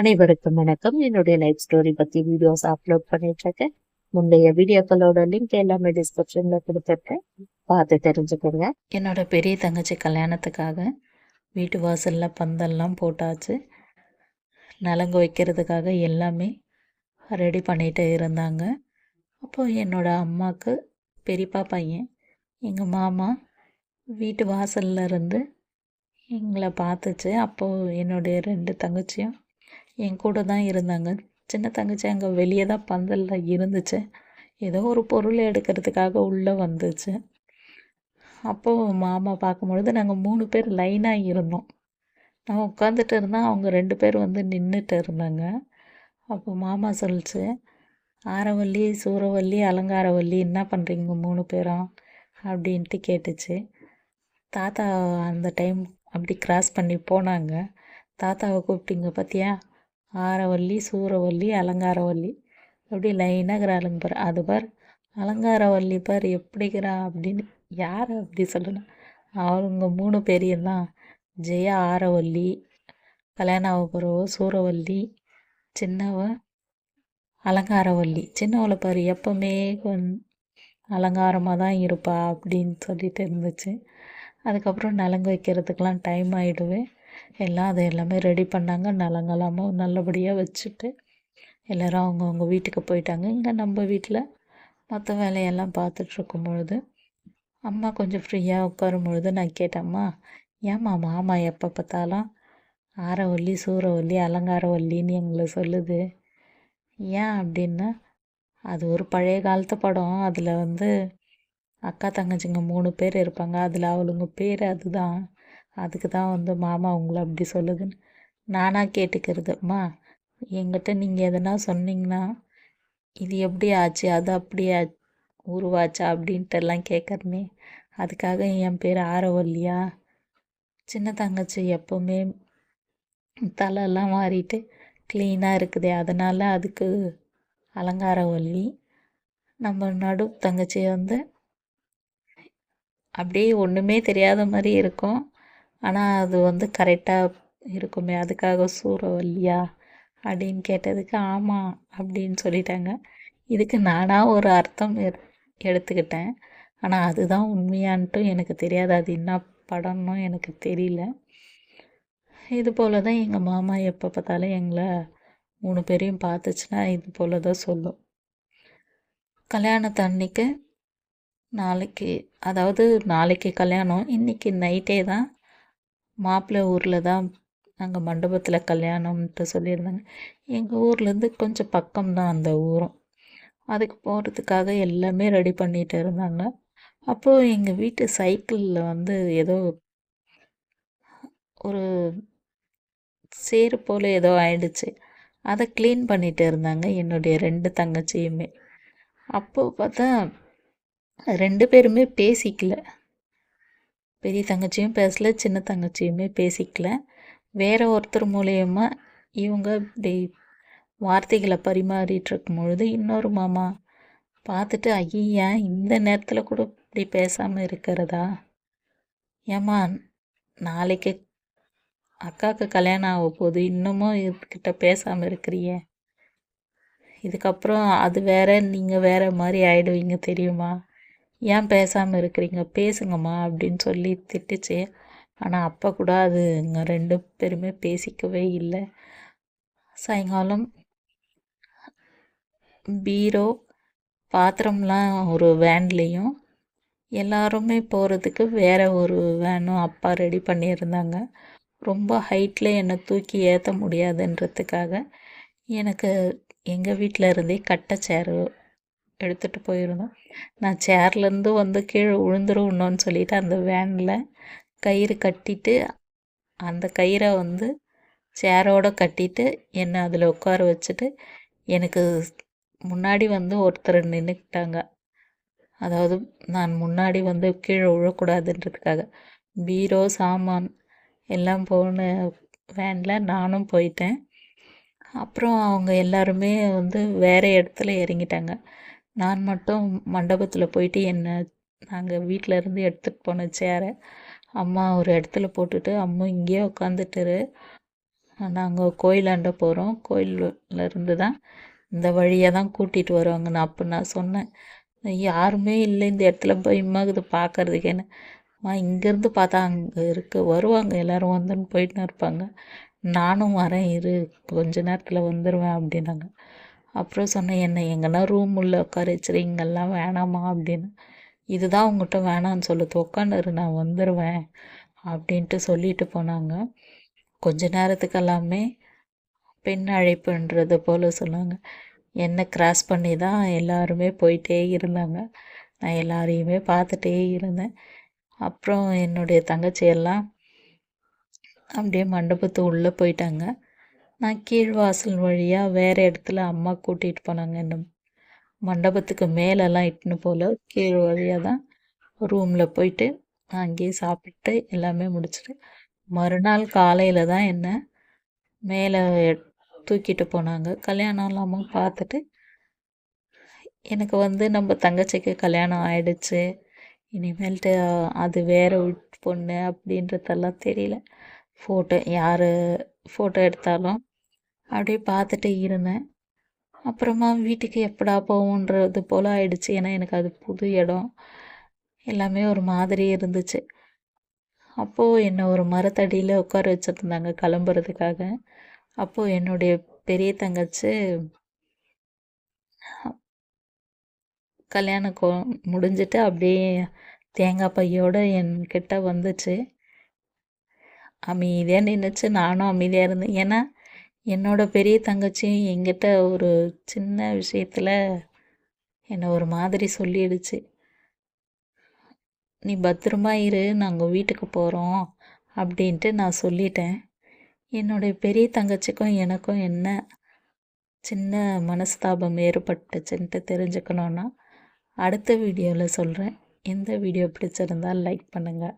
அனைவருக்கும் வணக்கம். என்னுடைய லைஃப் ஸ்டோரி பத்தி வீடியோஸ் அப்லோட் பண்ணிட்டு இருக்கேன் முந்தைய வீடியோக்களோட லிங்க் எல்லாமே டிஸ்கிரிப்ஷன்ல கொடுத்துருக்கேன். பார்த்து தெரிஞ்சுக்கோங்க. என்னோட பெரிய தங்கச்சி கல்யாணத்துக்காக வீட்டு வாசலில் பந்தல்லாம் போட்டாச்சு. நலங்கு வைக்கிறதுக்காக எல்லாமே ரெடி பண்ணிட்டு இருந்தாங்க. அப்போது என்னோட அம்மாவுக்கு பெரியப்பா பையன் எங்கள் மாமா வீட்டு வாசல்ல இருந்து எங்களை பார்த்துச்சு. அப்போது என்னுடைய ரெண்டு தங்கச்சியும் என் கூட தான் இருந்தாங்க. சின்ன தங்கச்சி அங்கே வெளியே தான் பந்தலில் இருந்துச்சு. ஏதோ ஒரு பொருள் எடுக்கிறதுக்காக உள்ளே வந்துச்சு. அப்போது மாமா பார்க்கும்பொழுது நாங்கள் மூணு பேர் லைனாக இருந்தோம். நான் உட்காந்துட்டு இருந்தால் அவங்க ரெண்டு பேர் வந்து நின்றுட்டு இருந்தாங்க. அப்போ மாமா சொல்லிச்சு ஆரவல்லி சூரவல்லி அலங்காரவல்லி என்ன பண்ணுறீங்க மூணு பேரும்? அப்படின்ட்டு கேட்டுச்சு. தாத்தா அந்த டைம் அப்படி கிராஸ் பண்ணி போனாங்க. தாத்தாவை கூப்பிட்டீங்க பார்த்தியா ஆரவல்லி சூரவல்லி அலங்காரவல்லி அப்படி லைனாக இருக்கிறாளுங்க பார். அது பார் அலங்காரவல்லி பார் எப்படிக்கிறா அப்படின்னு யார் அப்படி சொல்லணும் அவங்க மூணு பேரையும் தான் ஜெயா ஆரவல்லி கல்யாணம் ஆக போகிறவ சூரவல்லி சின்னவ அலங்காரவல்லி சின்னவளை பாரு எப்பவுமே கொஞ் அலங்காரமாக தான் இருப்பா அப்படின்னு சொல்லிட்டு இருந்துச்சு. அதுக்கப்புறம் நலங்கு வைக்கிறதுக்கெலாம் டைம் ஆகிடுவேன் எல்லாம் அதை எல்லாமே ரெடி பண்ணாங்க. நலங்கலாமும் நல்லபடியாக வச்சுட்டு எல்லோரும் அவங்கவுங்க வீட்டுக்கு போயிட்டாங்க. இங்கே நம்ம வீட்டில் மற்ற வேலையெல்லாம் பார்த்துட்ருக்கும் பொழுது அம்மா கொஞ்சம் ஃப்ரீயாக உட்காரும் பொழுது நான் கேட்டேம்மா ஏம்மா மாமா எப்போ பார்த்தாலும் ஆரவல்லி சூரவல்லி அலங்காரவல்லின்னு எங்களை சொல்லுது. ஏன் அப்படின்னா அது ஒரு பழைய காலத்து படம். அதில் வந்து அக்கா தங்கச்சிங்க மூணு பேர் இருப்பாங்க. அதில் அவளுங்க பேர் அதுதான். அதுக்கு தான் வந்து மாமா உங்களை அப்படி சொல்லுதுன்னு நானாக கேட்டுக்கிறதும்மா எங்கிட்ட என்கிட்ட நீங்கள் எதனா சொன்னீங்கன்னா இது எப்படி ஆச்சு? அது அப்படியே உருவாச்சா அப்படின்ட்டு எல்லாம் கேட்குறனே அதுக்காக என் பேர் ஆரவல்லியா. சின்ன தங்கச்சி எப்போவுமே தலையெல்லாம் மாறிட்டு க்ளீனாக இருக்குது. அதனால் அதுக்கு அலங்காரவல்லி நம்ம நடு தங்கச்சி வந்து அப்படியே ஒன்றுமே தெரியாத மாதிரி இருக்கும். ஆனால் அது வந்து கரெக்டாக இருக்குமே அதுக்காக சூறவல்லியா அப்படின்னு கேட்டதுக்கு ஆமாம் அப்படின்னு சொல்லிட்டாங்க. இதுக்கு நானாக ஒரு அர்த்தம் எடுத்துக்கிட்டேன். ஆனால் அதுதான் உண்மையான்ட்டும் எனக்கு தெரியாது. அது என்ன படம்னு எனக்கு தெரியல. இது போல் தான் எங்கள் மாமா எப்போ பார்த்தாலும் எங்களை மூணு பேரையும் பார்த்துச்சுன்னா இது போல் தான் சொல்லும். கல்யாணத்து அன்னைக்கு நாளைக்கு அதாவது நாளைக்கு கல்யாணம் இன்றைக்கி நைட்டே தான் மாப்பிள்ளை ஊரில் தான் நாங்கள் மண்டபத்தில் கல்யாணம்ன்ட்டு சொல்லியிருந்தாங்க. எங்கள் ஊர்லேருந்து கொஞ்சம் பக்கம்தான் அந்த ஊரும். அதுக்கு போகிறதுக்காக எல்லாமே ரெடி பண்ணிகிட்டு இருந்தாங்க. அப்போது எங்கள் வீட்டு சைக்கிளில் வந்து ஏதோ ஒரு சேரு போல் ஏதோ ஆயிடுச்சு. அதை க்ளீன் பண்ணிகிட்டு இருந்தாங்க என்னுடைய ரெண்டு தங்கச்சியுமே. அப்போது பார்த்தா ரெண்டு பேருமே பேசிக்கல. பெரிய தங்கச்சியும் பேசல சின்ன தங்கச்சியுமே பேசிக்கல. வேற ஒருத்தர் மூலயமா இவங்க இப்படி வார்த்தைகளை பரிமாறிட்டுருக்கும் பொழுது இன்னொரு மாமா பார்த்துட்டு ஐயா இந்த நேரத்தில் கூட இப்படி பேசாமல் இருக்கிறதா? ஏம்மா நாளைக்கு அக்காவுக்கு கல்யாணம் ஆக போகுது இன்னமும் இதுக்கிட்ட பேசாமல் இருக்கிறியே. இதுக்கப்புறம் அது வேற நீங்கள் வேற மாதிரி ஆயிடுவீங்க தெரியுமா? ஏன் பேசாமல் இருக்கிறீங்க? பேசுங்கம்மா அப்படின்னு சொல்லி திட்டுச்சு. ஆனால் அப்போ கூட அது இங்கே ரெண்டு பேருமே பேசிக்கவே இல்லை. சாயங்காலம் பீரோ பாத்திரம்லாம் ஒரு வேன்லேயும். எல்லாருமே போகிறதுக்கு வேறு ஒரு வேனும் அப்பா ரெடி பண்ணியிருந்தாங்க. ரொம்ப ஹைட்டில் என்னை தூக்கி ஏற்ற முடியாதுன்றதுக்காக எனக்கு எங்கள் வீட்டில் இருந்தே கட்டை சேரு எடுத்துகிட்டு போயிருந்தோம். நான் சேர்லேருந்து வந்து கீழே விழுந்துருவணும்னு சொல்லிட்டு அந்த வேனில் கயிறு கட்டிட்டு அந்த கயிறை வந்து சேரோடு கட்டிட்டு என்னை அதில் உட்கார வச்சுட்டு எனக்கு முன்னாடி வந்து ஒருத்தர் நின்றுக்கிட்டாங்க அதாவது நான் முன்னாடி வந்து கீழே விழக்கூடாதுன்றதுக்காக பீரோ சாமான் எல்லாம் போன வேனில் நானும் போயிட்டேன். அப்புறம் அவங்க எல்லாருமே வந்து வேறு இடத்துல இறங்கிட்டாங்க. நான் மட்டும் மண்டபத்தில் போயிட்டு என்னை நாங்கள் வீட்டில் இருந்து எடுத்துகிட்டு போன சேரை அம்மா ஒரு இடத்துல போட்டுட்டு அம்மா இங்கேயே உட்காந்துட்டுரு நாங்கள் கோயிலாண்ட போகிறோம் கோயிலில் இருந்து தான் இந்த வழியாக தான் கூட்டிகிட்டு வருவாங்கன்னு அப்போ நான் சொன்னேன் யாருமே இல்லை இந்த இடத்துல பயமாகுது பார்க்கறதுக்கு என்ன அம்மா இங்கேருந்து பார்த்தா அங்கே இருக்கு வருவாங்க. எல்லோரும் வந்துன்னு போயிட்டுன்னு இருப்பாங்க. நானும் வரேன் இரு கொஞ்ச நேரத்தில் வந்துடுவேன் அப்படின்னாங்க. அப்புறம் சொன்னேன் என்ன எங்கன்னா ரூம் உள்ள உட்கார வச்சுருங்கெல்லாம் வேணாமா அப்படின்னு. இதுதான் உங்கள்கிட்ட வேணான்னு சொல்லுது உட்காந்துரு நான் வந்துடுவேன் அப்படின்ட்டு சொல்லிட்டு போனாங்க. கொஞ்ச நேரத்துக்கு எல்லாமே பெண் அழைப்புன்றது போல் சொன்னாங்க. என்னை கிராஸ் பண்ணி தான் எல்லாருமே போயிட்டே இருந்தாங்க. நான் எல்லாரையுமே பார்த்துட்டே இருந்தேன். அப்புறம் என்னுடைய தங்கச்சி எல்லாம் அப்படியே மண்டபத்து உள்ளே போயிட்டாங்க. நான் கீழ்வாசல் வழியாக வேறு இடத்துல அம்மா கூட்டிகிட்டு போனாங்க. என்ன மண்டபத்துக்கு மேலெல்லாம் இட்டுன்னு போல. கீழ் வழியாக தான் ரூமில் போயிட்டு அங்கேயே சாப்பிட்டு எல்லாமே முடிச்சுட்டு மறுநாள் காலையில் தான் என்ன மேலே தூக்கிட்டு போனாங்க. கல்யாணம் இல்லாமல் பார்த்துட்டு எனக்கு வந்து நம்ம தங்கச்சிக்கு கல்யாணம் ஆயிடுச்சு. இனிமேல்ட்டு அது வேற பொண்ணு அப்படின்றதெல்லாம் தெரியல. ஃபோட்டோ யார் ஃபோட்டோ எடுத்தாலும் அப்படியே பார்த்துட்டு இருந்தேன். அப்புறமா வீட்டுக்கு எப்படா போவோன்றது போல் ஆயிடுச்சு. ஏன்னா எனக்கு அது புது இடம். எல்லாமே ஒரு மாதிரி இருந்துச்சு. அப்போது என்னை ஒரு மரத்தடியில் உட்கார வச்சுருந்தாங்க கிளம்புறதுக்காக. அப்போது என்னுடைய பெரிய தங்கச்சி கல்யாணம் கோ முடிஞ்சிட்டு அப்படியே தேங்காய் பையோடு என்கிட்ட வந்துச்சு. அமைதியாக நின்றுச்சு நானும் அமைதியாக இருந்தேன். ஏன்னா என்னோடய பெரிய தங்கச்சியும் என்கிட்ட ஒரு சின்ன விஷயத்தில் என்னை ஒரு மாதிரி சொல்லிடுச்சு. நீ பத்திரமா இரு. நாங்கள் வீட்டுக்கு போகிறோம் அப்படின்ட்டு நான் சொல்லிட்டேன். என்னுடைய பெரிய தங்கச்சிக்கும் எனக்கும் என்ன சின்ன மனஸ்தாபம் ஏற்பட்டுச்சுன்ட்டு தெரிஞ்சுக்கணுன்னா அடுத்த வீடியோவில் சொல்கிறேன் இந்த வீடியோ பிடிச்சிருந்தால் லைக் பண்ணுங்கள்